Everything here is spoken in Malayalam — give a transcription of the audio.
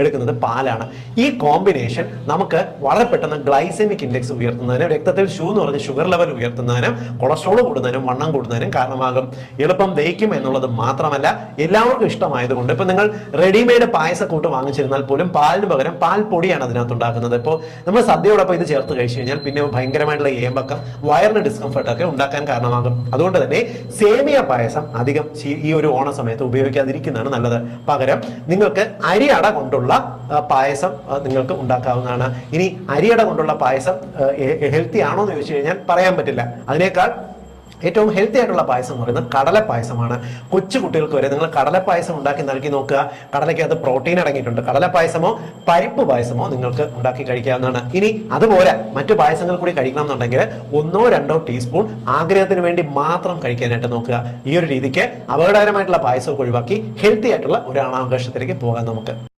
എടുക്കുന്നത് പാലാണ്. ഈ കോമ്പിനേഷൻ നമുക്ക് വളരെ പെട്ടെന്ന് ഗ്ലൈസെമിക് ഇൻഡെക്സ് ഉയർത്തുന്നതിനും രക്തത്തിൽ ഷൂ എന്ന് പറഞ്ഞ ഷുഗർ ലെവൽ ഉയർത്തുന്നതിനും കൊളസ്ട്രോൾ കൂടുന്നതിനും വണ്ണം കൂടുന്നതിനും കാരണമാകും. എളുപ്പം ദഹിക്കും എന്നുള്ളത് മാത്രമല്ല എല്ലാവർക്കും ഇഷ്ടമായതുകൊണ്ട് ഇപ്പൊ നിങ്ങൾ റെഡിമെയ്ഡ് പായസക്കൂട്ട് വാങ്ങിച്ചിരുന്നാൽ പോലും പാലിന് പകരം പാൽ പൊടിയാണ് അതിനകത്ത് ഉണ്ടാക്കുന്നത് ഇപ്പോൾ നമ്മൾ സദ്യയോടൊപ്പം ഇത് ചേർത്ത് കഴിച്ചു കഴിഞ്ഞാൽ പിന്നെ ഭയങ്കരമായിട്ടുള്ള ഏമ്പക്കം വയറിന് ഡിസ്കംഫർട്ട് ഒക്കെ ഉണ്ടാക്കാൻ കാരണമാകും. അതുകൊണ്ട് തന്നെ സേമിയ പായസം അധികം ഈ ഒരു ഓണ സമയത്ത് ഉപയോഗിക്കാതിരിക്കുന്നതാണ് നല്ലത്. പകരം നിങ്ങൾക്ക് അരിയട കൊണ്ടുള്ള ആ, പായസം നിങ്ങൾക്ക് ഉണ്ടാക്കാവുന്നതാണ്. ഇനി അരിയട കൊണ്ടുള്ള പായസം ഹെൽത്തി ആണോ എന്ന് ചോദിച്ചു കഴിഞ്ഞാൽ പറയാൻ പറ്റില്ല. അതിനേക്കാൾ ഏറ്റവും ഹെൽത്തി ആയിട്ടുള്ള പായസം എന്ന് പറയുന്നത് കടലപ്പായസമാണ് കൊച്ചു കുട്ടികൾക്ക് വരെ നിങ്ങൾ കടലപ്പായസം പായസം ഉണ്ടാക്കി നൽകി നോക്കുക. കടലയ്ക്കകത്ത് പ്രോട്ടീൻ അടങ്ങിയിട്ടുണ്ട്. കടലപ്പായസമോ പായസമോ പരിപ്പ് പായസമോ നിങ്ങൾക്ക് ഉണ്ടാക്കി കഴിക്കാവുന്നതാണ്. ഇനി അതുപോലെ മറ്റു പായസങ്ങൾ കൂടി കഴിക്കണം എന്നുണ്ടെങ്കിൽ ഒന്നോ രണ്ടോ ടീസ്പൂൺ ആഗ്രഹത്തിന് വേണ്ടി മാത്രം കഴിക്കാനായിട്ട് നോക്കുക. ഈ ഒരു രീതിക്ക് അപകടകരമായിട്ടുള്ള പായസം ഒഴിവാക്കി ഹെൽത്തി ആയിട്ടുള്ള ഒരു പോകാം നമുക്ക്.